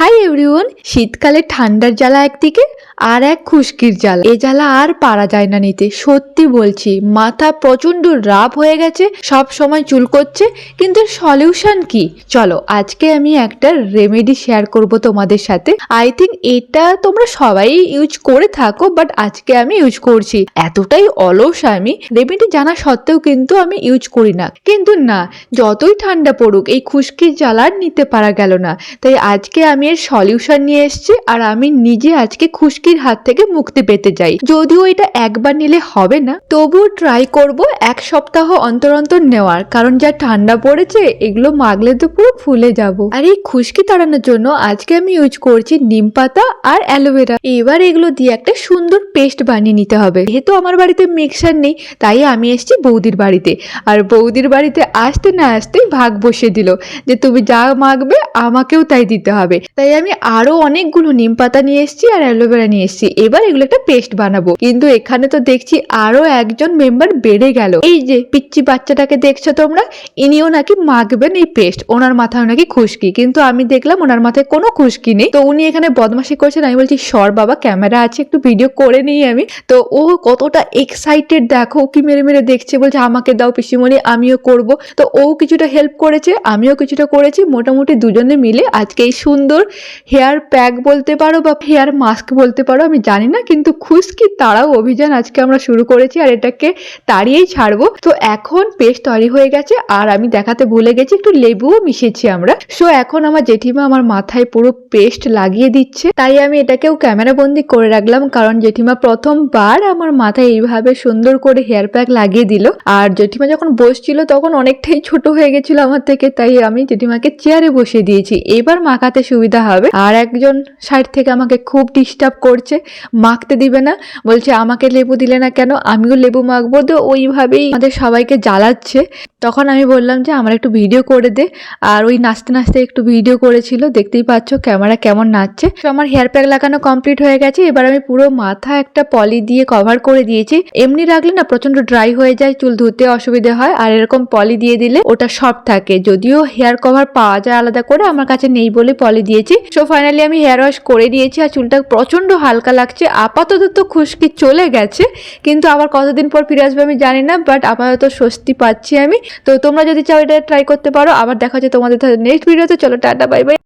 Hi everyone, শীতকালে ঠান্ডার জ্বালা একদিকে আর এক খুশকির জ্বালা। এ জ্বালা আর পারা যায় না নিতে, সত্যি বলছি। মাথা প্রচণ্ড রাব হয়ে গেছে, সব সময় চুল করছে, কিন্তু সলিউশন কি? চলো, আজকে আমি একটা রেমেডি শেয়ার করব তোমাদের সাথে। আই থিঙ্ক এটা তোমরা সবাই ইউজ করে থাকো বাট আজকে আমি ইউজ করছি। এতটাই অলস আমি রেমেডি জানা সত্ত্বেও কিন্তু আমি ইউজ করি না। কিন্তু না, যতই ঠান্ডা পড়ুক, এই খুশকির জ্বালা নিতে পারা গেল না। তাই আজকে আমি এর সলিউশন নিয়ে এসেছি আর আমি নিজে আজকে খুশকির হাত থেকে মুক্তি পেতে চাই। যদিও এটা একবার নিলে হবে না, তবুও ট্রাই করব এক সপ্তাহ অন্তর অন্তর নেওয়ার, কারণ যা ঠান্ডা পড়েছে এগুলো মাগলে তো পুরো ফুলে যাব। আর এই খুশকি তাড়ানোর জন্য আজকে আমি ইউজ করছি নিম পাতা আর অ্যালোভেরা এবার এগুলো দিয়ে একটা সুন্দর পেস্ট বানিয়ে নিতে হবে। যেহেতু আমার বাড়িতে মিক্সার নেই, তাই আমি এসেছি বৌদির বাড়িতে। আর বৌদির বাড়িতে আসতে না আসতেই ভাগ বসে দিল যে, তুমি যা মাগবে আমাকেও তাই দিতে হবে। তাই আমি আরও অনেকগুলো নিম পাতা নিয়ে এসেছি আর অ্যালোভেরা নিয়ে এসেছি। এবার এগুলো একটা পেস্ট বানাবো। কিন্তু এখানে তো দেখছি আরও একজন মেম্বার বেড়ে গেল। এই যে পিচ্চি বাচ্চাটাকে দেখছ তোমরা? ইনিও নাকি মাখবেন এই পেস্ট। ওনার মাথায় নাকি খুশকি। কিন্তু আমি দেখলাম ওনার মাথায় কোনো খুশকি নেই। তো উনি এখানে বদমাশি করছেন। আমি বলছি, সর বাবা, ক্যামেরা আছে, একটু ভিডিও করে নিই আমি। তো ও কতটা এক্সাইটেড দেখো কি মেরে মেরে দেখছে। বলছে, আমাকে দাও পিসিমণি, আমিও করব। তো ও কিছুটা হেল্প করেছে, আমিও কিছুটা করেছি। মোটামুটি দুজনে মিলে আজকে এই সুন্দর হেয়ার প্যাক বলতে পারো বা হেয়ার মাস্ক বলতে পারো, আমি জানি না, কিন্তু খুশকি তাড়াও অভিযান আজকে আমরা শুরু করেছি আর এটাকে তাড়িয়েই ছাড়বো। তো এখন পেস্ট তৈরি হয়ে গেছে আর আমি দেখাতে ভুলে গেছি, একটু লেবুও মিশিয়েছি আমরা। সো এখন আমার জেঠিমা আমার মাথায় পুরো পেস্ট লাগিয়ে দিচ্ছে। তাই আমি এটাকেও ক্যামেরা বন্দি করে রাখলাম, কারণ জেঠিমা প্রথমবার আমার মাথায় এইভাবে সুন্দর করে হেয়ার প্যাক লাগিয়ে দিল। আর জেঠিমা যখন বসছিল, তখন অনেকটাই ছোট হয়ে গেছিল আমার থেকে, তাই আমি জেঠিমাকে চেয়ারে বসিয়ে দিয়েছি। এবার মাখাতে সুবিধা হবে। আর একজন সাইড থেকে আমাকে খুব ডিস্টার্ব করছে, মাখতে দিবে না। বলছে, আমাকে লেবু দিলে না কেন? আমিও লেবু মাখবো। তো ওইভাবেই আমাদের সবাইকে জ্বালাচ্ছে। তখন আমি বললাম যে, আমার একটু ভিডিও করে দে। আর ওই নাচতে নাচতে একটু ভিডিও করেছিল। দেখতেই পাচ্ছ, ক্যামেরা কেমন নাচছে। তো আমার হেয়ার প্যাক লাগানো কমপ্লিট হয়ে গেছে। এবার আমি পুরো মাথা একটা পলি দিয়ে কভার করে দিয়েছি। এমনি রাখলে না প্রচণ্ড ড্রাই হয়ে যায়, চুল ধুতে অসুবিধা হয়। আর এরকম পলি দিয়ে দিলে ওটা সব থাকে। যদিও হেয়ার কভার পাওয়া যায় আলাদা করে, আমার কাছে নেই বলে পলি দিয়েছি। সো ফাইনালি আমি হেয়ার ওয়াশ করে নিয়েছি আর চুলটা প্রচণ্ড হালকা লাগছে। আপাতত তো খুশকি চলে গেছে। কিন্তু আবার কতদিন পর ফিরে আসবে আমি জানি না বাট আপাতত স্বস্তি পাচ্ছি আমি। তো তোমরা যদি চাও এটা ট্রাই করতে পারো, আবার দেখা হচ্ছে তোমাদের নেক্সট ভিডিওতে চলো, টাটা বাই বাই